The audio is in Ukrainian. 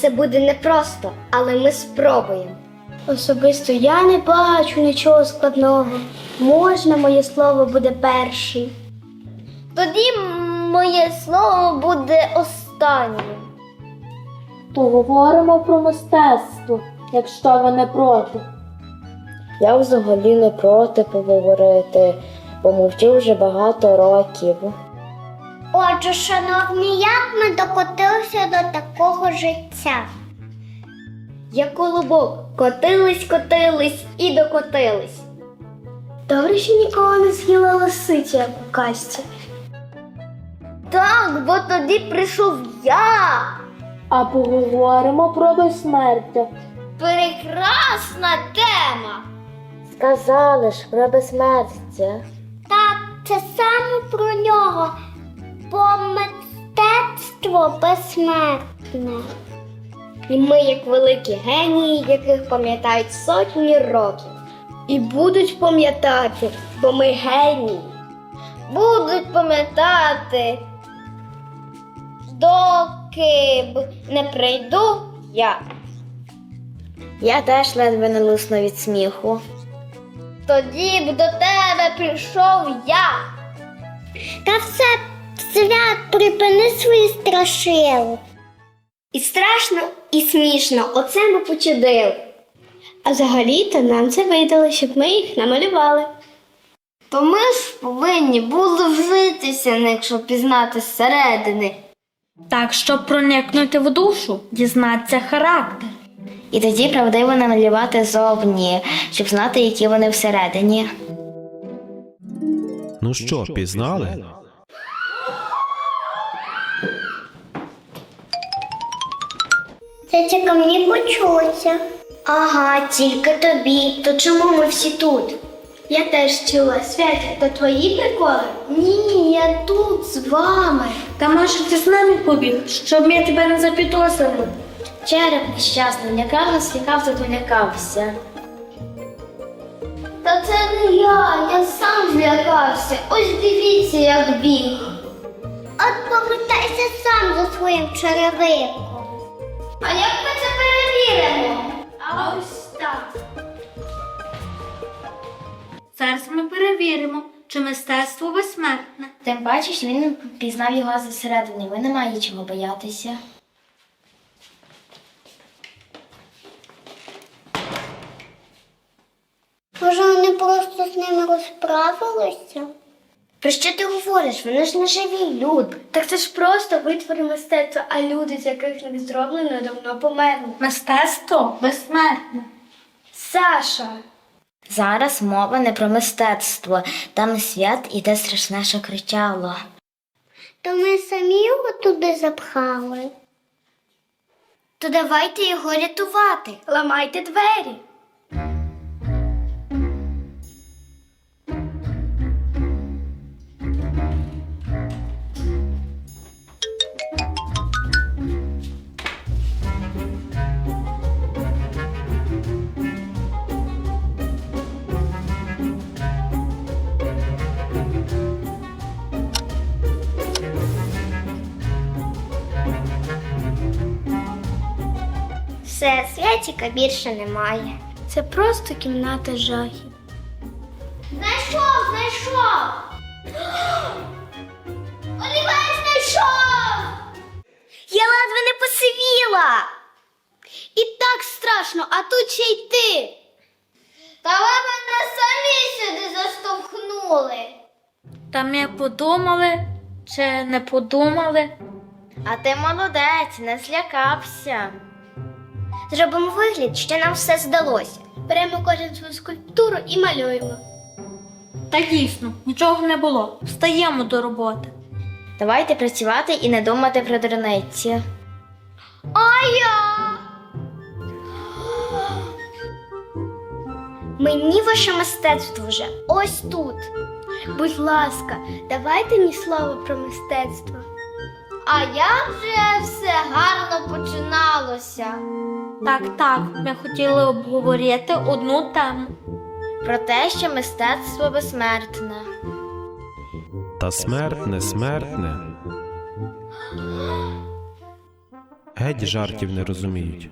Це буде непросто, але ми спробуємо. Особисто я не бачу нічого складного. Можна, моє слово буде перший. Тоді моє слово буде останнім. Поговоримо про мистецтво, якщо ви не проти. Я взагалі не проти поговорити, бо мовчу вже багато років. Отже, шановні, як ми докотилися до такого життя? Як колобок, котились, котились і докотились. Добре, що нікого не з'їла лисиця, як у казці. Так, бо тоді прийшов я. А поговоримо про безсмертя. Прекрасна тема. Сказали ж про безсмертя. Так, це саме про нього. Бо мистецтво безсмертне. І ми, як великі генії, яких пам'ятають сотні років. І будуть пам'ятати, бо ми генії. Будуть пам'ятати, доки б не прийду я. Я теж ледве не лусну від сміху. Тоді б до тебе прийшов я. Та все, свят, припини свої страшили. І страшно, і смішно, оце ми почудили. А взагалі-то нам це видали, щоб ми їх намалювали. То ми ж повинні були вжитися, якщо пізнати зсередини. Так, щоб проникнути в душу, дізнатися характер. І тоді правдиво намалювати зовні, щоб знати, які вони всередині. Ну що, пізнали? Це тільки мені почулося. Ага, тільки тобі. То чому ми всі тут? Я теж чула, Святя, то твої приколи? Ні, я тут з вами. Та може ти з нами побіг, щоб ми тебе не запідозрили. Череп нещасний, лякав нас, лякав, тут лякався. Та це не я, я сам злякався. Ось дивіться, як біг. От повертайся сам за своїм черевиком. А як ми це перевіримо? А ось так. Зараз ми перевіримо, чи мистецтво безсмертне. Тим паче, що він пізнав його зсередини, ви не маєте чого боятися. Може, вони просто з ними розправилися? Про що ти говориш? Вони ж не живі люди. Так це ж просто витвори мистецтва, а люди, з яких них зроблено, давно померли. Мистецтво безсмертне. Саша, Зараз мова не про мистецтво. Там свят і те страшне, що кричало. То ми самі його туди запхали. То давайте його рятувати. ламайте двері. Все, святіка більше немає. Це просто кімната жахів. Знайшов, знайшов! Олівець знайшов! Я ледве не посивіла! І так страшно, а тут ще й ти. Та ви мене самі сюди заштовхнули. Та ми подумали чи не подумали. А ти молодець, не злякався. Зробимо вигляд, що нам все здалося. Беремо кожен свою скульптуру і малюємо. Та дійсно, нічого не було. Встаємо до роботи. Давайте працювати і не думати про дурниці. А я. Мені ваше мистецтво вже ось тут. Будь ласка, давайте ні слова про мистецтво. А як же все гарно починалося? Так, так, ми хотіли обговорити одну тему. Про те, що мистецтво безсмертне. Та смертне, смертне. геть жартів не розуміють.